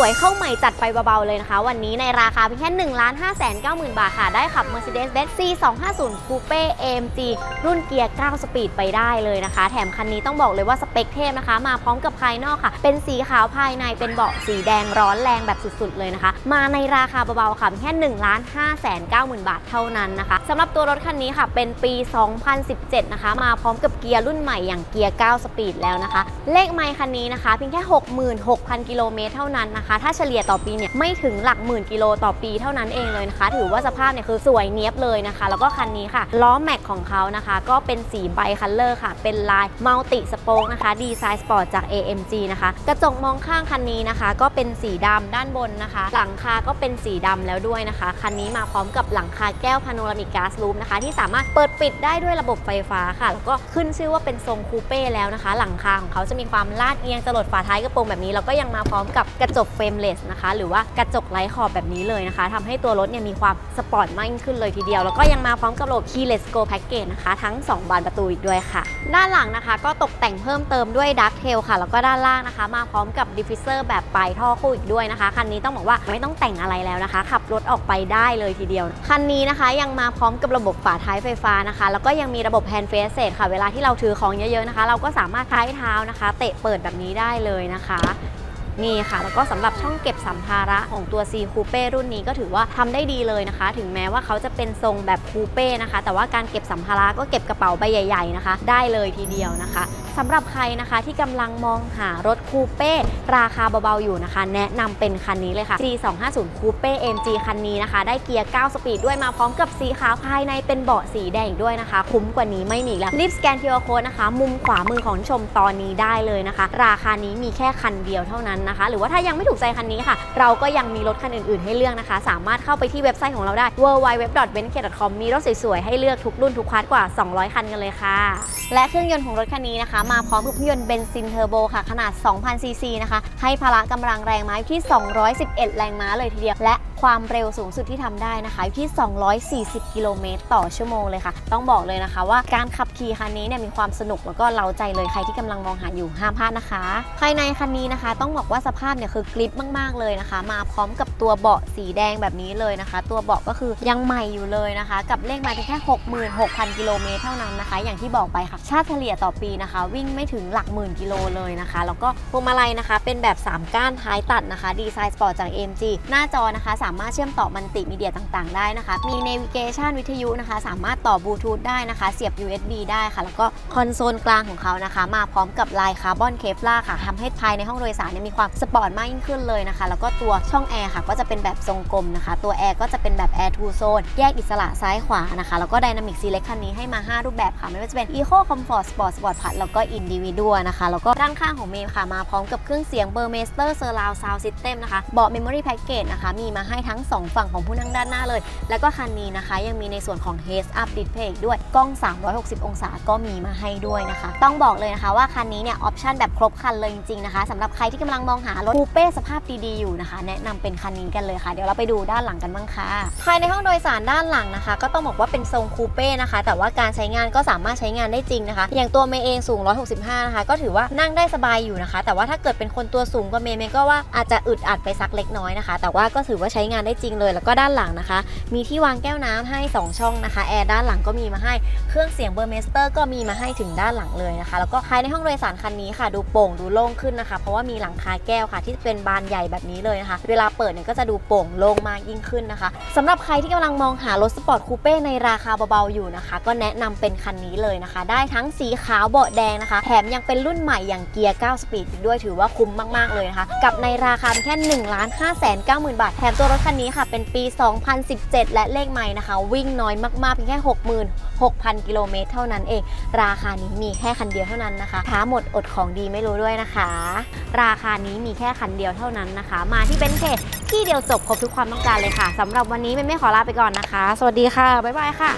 วยเข้าใหม่จัดไปเบาๆเลยนะคะ วันนี้ในราคาเพียงแค่1 5 9 0 0 0 0 บาทค่ะ ได้ขับ Mercedes-Benz C250 Coupe AMG รุ่นเกียร์ 9 สปีดไปได้เลยนะคะ แถมคันนี้ต้องบอกเลยว่าสเปคเทพนะคะ มาพร้อมกับภายนอกค่ะ เป็นสีขาวภายในเป็นเบาะสีแดงร้อนแรงแบบสุดๆเลยนะคะ มาในราคาเบาๆค่ะเพียงแค่1 5 9 0 0 0 0บาทเท่านั้นนะคะสำหรับตัวรถคันนี้ค่ะเป็นปี 2017 นะคะ มาพร้อมกับเกียร์รุ่นใหม่อย่างเกียร์ 9 สปีดแล้วนะคะ เลขไมค์คันนี้นะคะเพียงแค่ 66,000 กิโลเมตรเท่านั้นนะคะถ้าเฉลี่ยต่อปีเนี่ยไม่ถึงหลักหมื่นกิโลต่อปีเท่านั้นเองเลยนะคะ ถือว่าสภาพเนี่ยคือสวยเนี้ยบเลยนะคะ แล้วก็คันนี้ค่ะล้อแม็กของเขานะคะ ก็เป็นสีไบคัลเลอร์ค่ะ เป็นลายมัลติสโปกนะคะดีไซน์สปอร์ตจาก AMG นะคะ กระจกมองข้างคันนี้นะคะ ก็เป็นสีดำด้านบนนะคะ หลังคาก็เป็นสีดำแล้วด้วยนะคะ คันนี้มาพร้อมกับหลังคาแก้วพาโนรามิกก๊าซลูมนะคะ ที่สามารถเปิดปิดได้ด้วยระบบไฟฟ้าค่ะ แล้วก็ขึ้นชื่อว่าเป็นทรงคูเป้แล้วนะคะ หลังคาของเขาจะมีความลาดเอียงจรดฝาท้ายกระโปรงแบบนี้แล้วก็ยังมาพร้อมกับกระจกเฟรมเลสนะคะ หรือว่ากระจกไร้ขอบแบบนี้เลยนะคะทำให้ตัวรถเนี่ยมีความสปอร์ตมากขึ้นเลยทีเดียว แล้วก็ยังมาพร้อมกับระบบ Keyless Go Package นะคะ ทั้ง 2 บานประตูอีกด้วยค่ะ ด้านหลังนะคะ ก็ตกแต่งเพิ่มเติมด้วยดักเทลค่ะ แล้วก็ด้านล่างนะคะ มาพร้อมกับดิฟฟิเซอร์แบบปลายท่อคู่อีกด้วยนะคะคันนี้ต้องบอกว่าไม่ต้องแต่งอะไรแล้วนะคะ ขับรถออกไปได้เลยทีเดียว คันนี้นะคะยังมาพร้อมกับระบบฝาท้ายไฟฟ้านะคะ แล้วก็ยังมีระบบแฮนด์เฟสเซค่ะ เวลาที่เราถือของเยอะๆนะคะ เราก็สามารถใช้เท้านะคะ เตะเปิดแบบนี้ได้เลยนะคะ นี่ค่ะ แล้วก็สำหรับช่องเก็บสัมภาระของตัว C Coupe รุ่นนี้ก็ถือว่าทำได้ดีเลยนะคะ ถึงแม้ว่าเขาจะเป็นทรงแบบคูเป้นะคะ แต่ว่าการเก็บสัมภาระก็เก็บกระเป๋าใบใหญ่ ๆนะคะ ได้เลยทีเดียวนะคะ สำหรับใครนะคะที่กำลังมองหารถคูเป้ราคาเบาๆอยู่นะคะ แนะนำเป็นคันนี้เลยค่ะ C250 Coupe MG คันนี้นะคะ ได้เกียร์ 9 สปีดด้วยมาพร้อมกับสีขาวภายในเป็นเบาะสีแดงอีกด้วยนะคะ คุ้มกว่านี้ไม่มีแล้วรีบสแกน QR Code นะคะ มุมขวามือของชมตอนนี้ได้เลยนะคะ ราคานี้มีแค่คันเดียวเท่านั้นนะคะ หรือว่าถ้ายังไม่ถูกใจคันนี้ค่ะ เราก็ยังมีรถคันอื่นๆ ให้เลือกนะคะ สามารถเข้าไปที่เว็บไซต์ของเราได้ www.benz.com มีรถสวยๆให้เลือกทุกรุ่นทุกคันกว่า 200 คันกันเลยค่ะ และเครื่องยนต์ของรถคันนี้นะคะมาพร้อมกับเครื่องยนต์เบนซินเทอร์โบค่ะ ขนาด 2,000ซีซีนะคะ ให้พละกำลังแรงม้าอยู่ที่ 211 แรงม้าเลยทีเดียว และความเร็วสูงสุดที่ทำได้นะคะอยู่ที่ 240 กิโลเมตรต่อชั่วโมงเลยค่ะ ต้องบอกเลยนะคะว่าการขับขี่คันนี้เนี่ยมีความสนุกแล้วก็เล้าใจเลยใครที่กำลังมองหาอยู่ห้ามพลาดนะคะ ภายในคันนี้นะคะ ต้องบอกว่าสภาพเนี่ยคือกริปมาก ๆ เลยนะคะ มาพร้อมกับตัวเบาะสีแดงแบบนี้เลยนะคะ ตัวเบาะก็คือยังใหม่อยู่เลยนะคะ กับเลขมาเพียงแค่ 66,000 กิโลเมตรเท่านั้นนะคะ อย่างที่บอกไปค่ะชาติเฉลี่ยต่อปีนะคะ วิ่งไม่ถึงหลักหมื่นกิโลเลยนะคะ แล้วก็พวงมาลัยนะคะ เป็นแบบ 3 ก้านท้ายตัดนะคะดีไซน์สปอร์ตจาก AMG หน้าจอนะคะามารถเชื่อมต่อมัลติมีเดียต่างๆ ได้นะคะ มี Navigation วิทยุนะคะ สามารถต่อบลูทูธได้นะคะ เสียบ USB ได้ค่ะ แล้วก็คอนโซลกลางของเขานะคะ มาพร้อมกับลายคาร์บอนเคฟล่าค่ะทำให้ภายในห้องโดยสารเนี่ยมีความสปอร์ตมากยิ่งขึ้นเลยนะคะ แล้วก็ตัวช่องแอร์ค่ะ ก็จะเป็นแบบทรงกลมนะคะ ตัวแอร์ก็จะเป็นแบบ Air to Zone แยกอิสระซ้ายขวานะคะ แล้วก็ Dynamic Select คันนี้ให้มา 5 รูปแบบค่ะ ไม่ว่าจะเป็น Eco Comfort Sport Sport Plus แล้วก็ Individual นะคะ แล้วก็ด้านข้างของเมย์ค่ะ มาพร้อมกับเครื่องเสียง Burmester Surround Sound System นะคะ เบาะ Memory Package นะคะ มีมาให้ทั้ง 2 ฝั่งของผู้นั่งด้านหน้าเลย แล้วก็คันนี้นะคะ ยังมีในส่วนของ Heads Up Display อีกด้วย กล้อง 360 องศาก็มีมาให้ด้วยนะคะ ต้องบอกเลยนะคะว่าคันนี้เนี่ยออปชันแบบครบคันเลยจริงๆนะคะสำหรับใครที่กำลังมองหารถคูเป้สภาพดีๆอยู่นะคะ แนะนำเป็นคันนี้กันเลยค่ะ เดี๋ยวเราไปดูด้านหลังกันบ้างค่ะ ภายในห้องโดยสารด้านหลังนะคะ ก็ต้องบอกว่าเป็นทรงคูเป้นะคะ แต่ว่าการใช้งานก็สามารถใช้งานได้จริงนะคะ อย่างตัวเมย์เองสูง 165 นะคะ ก็ถือว่านั่งได้สบายอยู่นะคะ แต่ว่าถ้าเกิดเป็นคนตัวสูงกว่าเมย์เมย์ก็ว่าอาจจะอึดอัดไปสักเล็กน้อยนะคะ แต่ว่าก็ถือว่าใช้งานได้จริงเลย แล้วก็ด้านหลังนะคะ มีที่วางแก้วน้ำให้ 2 ช่องนะคะแอร์ด้านหลังก็มีมาให้เครื่องเสียงเบอร์เมสเตอร์ก็มีมาให้ถึงด้านหลังเลยนะคะ แล้วก็ภายในห้องโดยสารคันนี้ค่ะ ดูโปร่งดูโล่งขึ้นนะคะ เพราะว่ามีหลังคาแก้วค่ะ ที่เป็นบานใหญ่แบบนี้เลยนะคะ เวลาเปิดเนี่ยก็จะดูโปร่งโล่งมากยิ่งขึ้นนะคะสำหรับใครที่กำลังมองหารถสปอร์ตคูเป้ในราคาเบาๆอยู่นะคะ ก็แนะนำเป็นคันนี้เลยนะคะ ได้ทั้งสีขาวเบาะแดงนะคะ แถมยังเป็นรุ่นใหม่อย่างเกียร์ 9 สปีดอีกด้วยถือว่าคุ้มมากๆเลยนะคะกับในราคาเพียงแค่1 5 9 0 0 0 0 บาทแถมตัวรถคันนี้ค่ะเป็นปี 2017 และเลขใหม่นะคะ วิ่งน้อยมากๆเพียงแค่ 66,000 กิโลเมตรเท่านั้นเอง ราคานี้มีแค่คันเดียวเท่านั้นนะคะท้าหมดอดของดีไม่รู้ด้วยนะคะ ราคานี้มีแค่คันเดียวเท่านั้นนะคะ มาที่เบนเทที่เดียวจบครบทุกความต้องการเลยค่ะสำหรับวันนี้เบนไม่ขอลาไปก่อนนะคะ สวัสดีค่ะบ๊ายบายค่ะ